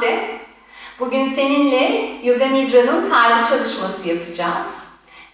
Namaste. Bugün seninle Yoga Nidra'nın kalbi çalışması yapacağız.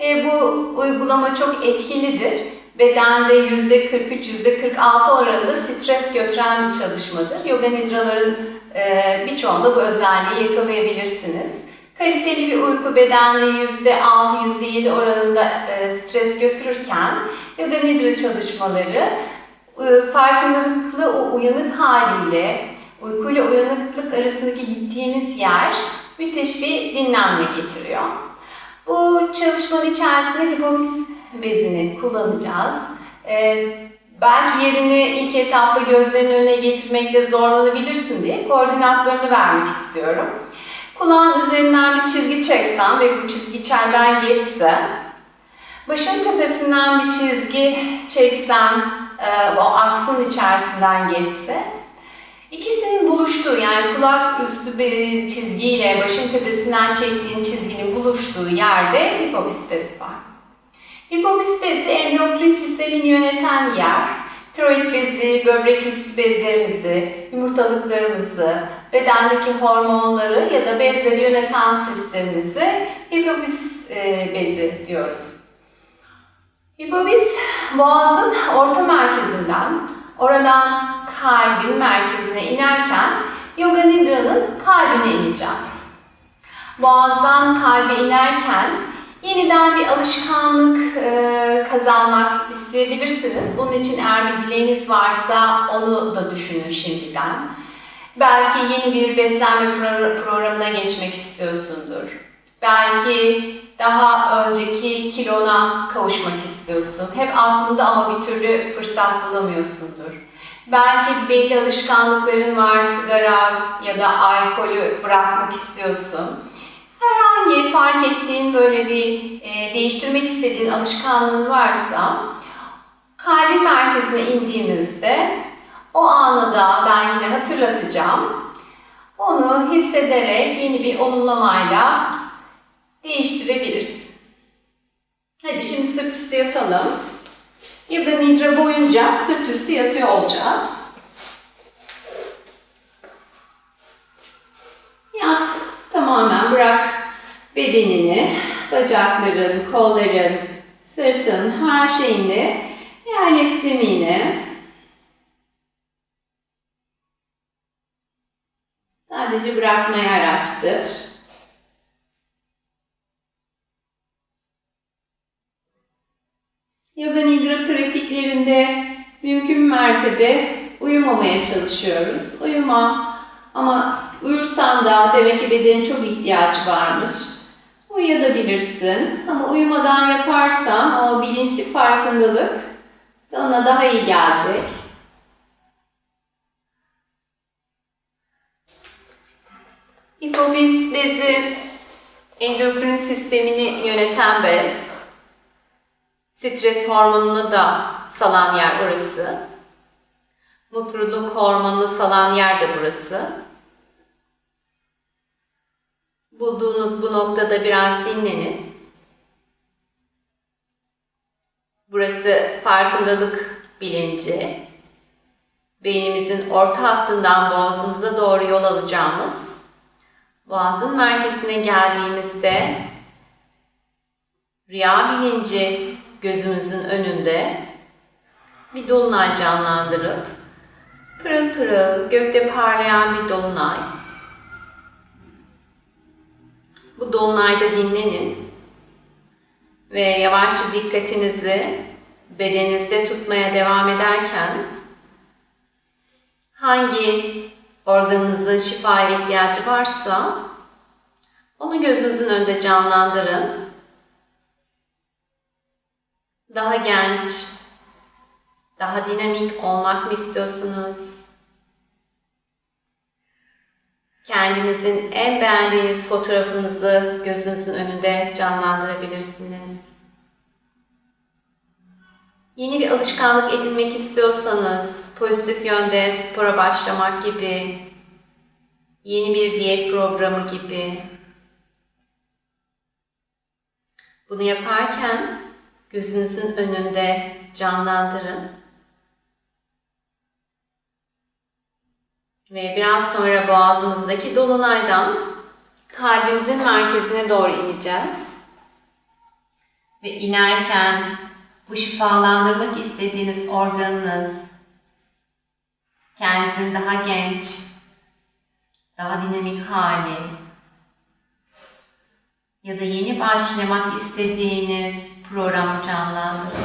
E, bu uygulama çok etkilidir. Bedende %43, %46 oranında stres götüren bir çalışmadır. Yoga Nidra'ların e, birçoğunda bu özelliği yakalayabilirsiniz. Kaliteli bir uyku bedende %6, %7 oranında e, stres götürürken Yoga Nidra çalışmaları e, farkındalıklı o uyanık haliyle uykuyla uyanıklık arasındaki gittiğimiz yer müthiş bir dinlenme getiriyor. Bu çalışmanın içerisinde hipofiz bezini kullanacağız. Ee, belki yerini ilk etapta gözlerin önüne getirmekte zorlanabilirsin diye koordinatlarını vermek istiyorum. Kulağın üzerinden bir çizgi çeksen ve bu çizgi içeriden geçse, başın tepesinden bir çizgi çeksen, e, o aksın içerisinden geçse, İkisinin buluştuğu yani kulak üstü bir çizgiyle başın tepesinden çektiğin çizginin buluştuğu yerde hipofiz var. Hipofiz endokrin sistemini yöneten yer. Tiroid bezi, böbrek üstü bezlerimizi, yumurtalıklarımızı, bedendeki hormonları ya da bezleri yöneten sistemimizi hipofiz e, bezi diyoruz. Hipofiz boğazın orta merkezinden, oradan kalbin merkezine inerken Yoga Nidra'nın kalbine ineceğiz. Boğazdan kalbe inerken yeniden bir alışkanlık e, kazanmak isteyebilirsiniz. Bunun için eğer bir dileğiniz varsa onu da düşünün şimdiden. Belki yeni bir beslenme pro programına geçmek istiyorsundur. Belki daha önceki kilona kavuşmak istiyorsun. Hep aklında ama bir türlü fırsat bulamıyorsundur. Belki belli alışkanlıkların var, sigara ya da alkolü bırakmak istiyorsun. Herhangi fark ettiğin böyle bir e, değiştirmek istediğin alışkanlığın varsa kalbin merkezine indiğimizde o anı da ben yine hatırlatacağım. Onu hissederek yeni bir olumlamayla değiştirebilirsin. Hadi şimdi sırt üstü yatalım. Yoga Nidra boyunca sırt üstü yatıyor olacağız. Yat tamamen bırak bedenini, bacakların, kolların, sırtın, her şeyini yerleştirmeni. Sadece bırakmayı araştır. Yoga Nidra pratiklerinde mümkün mertebe uyumamaya çalışıyoruz. Uyuma ama uyursan da demek ki bedenin çok ihtiyacı varmış. Uyuyabilirsin ama uyumadan yaparsan o bilinçli farkındalık sana daha iyi gelecek. Hipofiz bezi endokrin sistemini yöneten bez. Stres hormonunu da salan yer orası. Mutluluk hormonunu salan yer de burası. Bulduğunuz bu noktada biraz dinlenin. Burası farkındalık bilinci. Beynimizin orta hattından boğazımıza doğru yol alacağımız boğazın merkezine geldiğimizde rüya bilinci gözümüzün önünde bir dolunay canlandırıp pırıl pırıl gökte parlayan bir dolunay. Bu dolunayda dinlenin ve yavaşça dikkatinizi bedeninizde tutmaya devam ederken hangi organınızın şifaya ihtiyacı varsa onu gözünüzün önünde canlandırın daha genç, daha dinamik olmak mı istiyorsunuz? Kendinizin en beğendiğiniz fotoğrafınızı gözünüzün önünde canlandırabilirsiniz. Yeni bir alışkanlık edinmek istiyorsanız, pozitif yönde spora başlamak gibi, yeni bir diyet programı gibi, bunu yaparken gözünüzün önünde canlandırın. Ve biraz sonra boğazımızdaki dolunaydan kalbimizin merkezine doğru ineceğiz. Ve inerken bu şifalandırmak istediğiniz organınız kendinizin daha genç, daha dinamik hali ya da yeni başlamak istediğiniz programı canlandırın.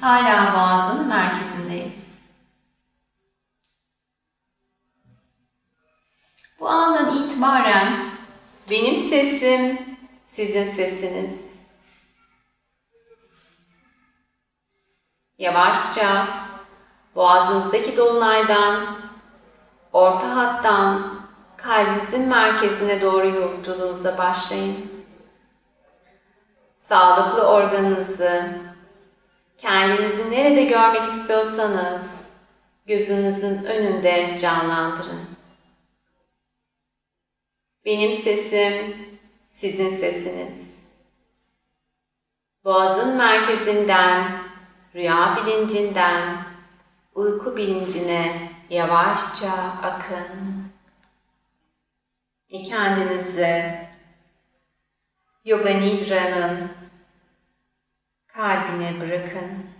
Hala boğazın merkezindeyiz. Bu andan itibaren benim sesim sizin sesiniz. Yavaşça boğazınızdaki dolunaydan, orta hattan kalbinizin merkezine doğru yolculuğunuza başlayın. Sağlıklı organınızı, kendinizi nerede görmek istiyorsanız gözünüzün önünde canlandırın. Benim sesim sizin sesiniz. Boğazın merkezinden, rüya bilincinden, uyku bilincine yavaşça akın. Ve kendinizi Yoga Nidra'nın kalbine bırakın.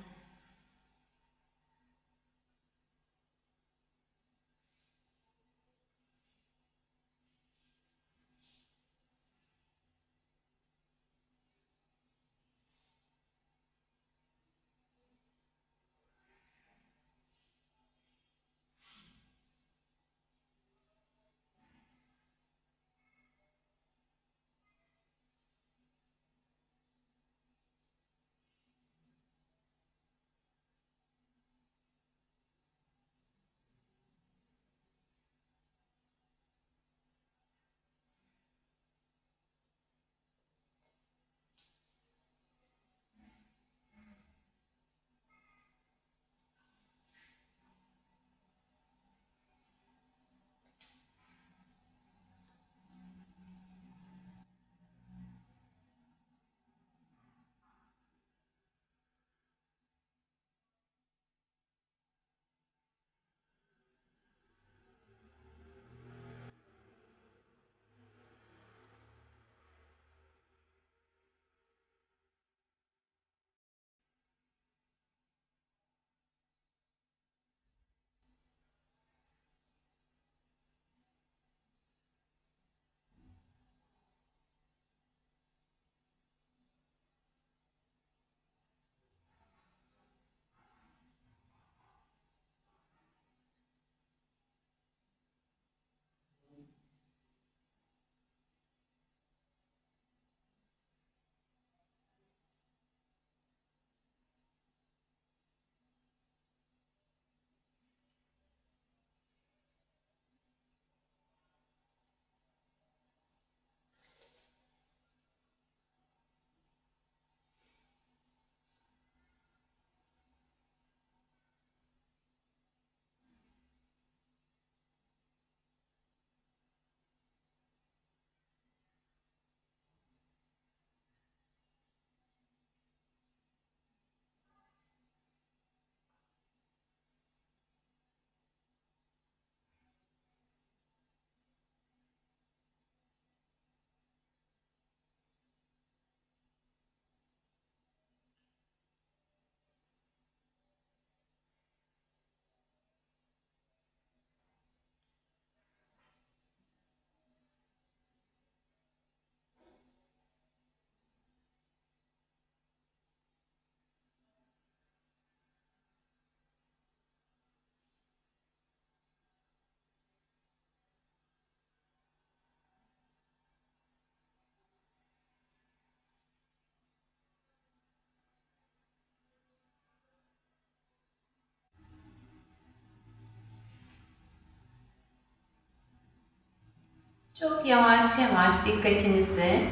Çok yavaş yavaş dikkatinizi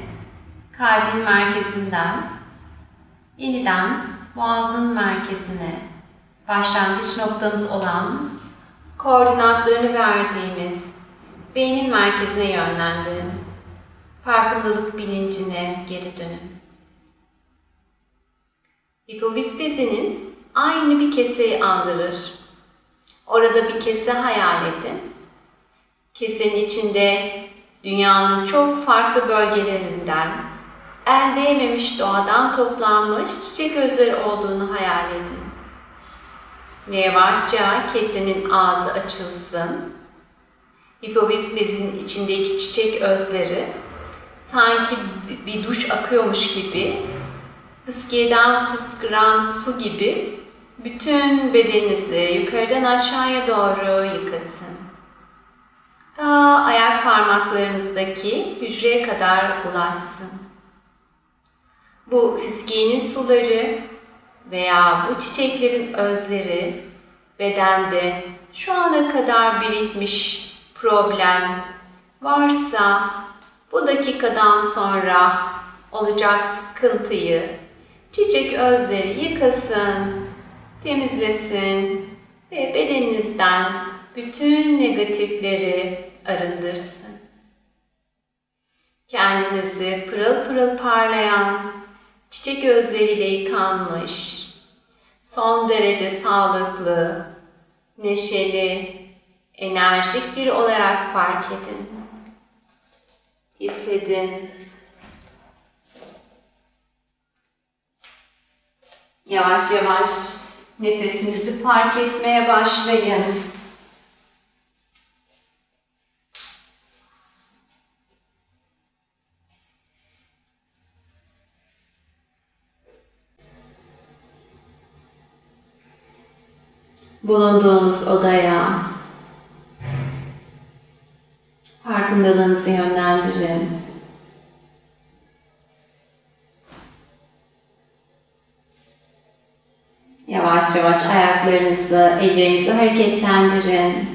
kalbin merkezinden yeniden boğazın merkezine başlangıç noktamız olan koordinatlarını verdiğimiz beynin merkezine yönlendirin. Farkındalık bilincine geri dönün. Hipofiz aynı bir keseyi andırır. Orada bir kese hayal edin Kesenin içinde dünyanın çok farklı bölgelerinden el değmemiş doğadan toplanmış çiçek özleri olduğunu hayal edin. Ve yavaşça kesenin ağzı açılsın. Hipofizimizin içindeki çiçek özleri sanki bir duş akıyormuş gibi fıskiyeden fıskıran su gibi bütün bedeninizi yukarıdan aşağıya doğru yıkasın. Ta ayak parmaklarınızdaki hücreye kadar ulaşsın. Bu fiskiyenin suları veya bu çiçeklerin özleri bedende şu ana kadar birikmiş problem varsa bu dakikadan sonra olacak sıkıntıyı çiçek özleri yıkasın, temizlesin ve bedeninizden bütün negatifleri arındırsın. Kendinizi pırıl pırıl parlayan çiçek özleriyle yıkanmış, son derece sağlıklı, neşeli, enerjik bir olarak fark edin. Hissedin. Yavaş yavaş nefesinizi fark etmeye başlayın. Bulunduğunuz odaya farkındalığınızı yönlendirin. Yavaş yavaş ayaklarınızı, ellerinizi hareketlendirin.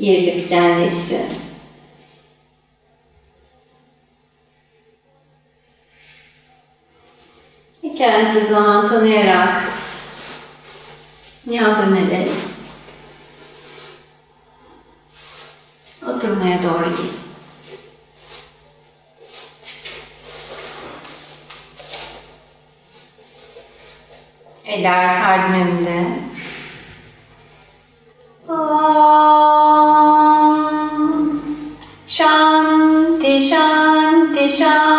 Gerilip genleşin. Ve Kendinizi zaman tanıyarak yan dönerek oturmaya doğru gidin. Eller kalbin önünde. Om. Shanti, shanti, shanti.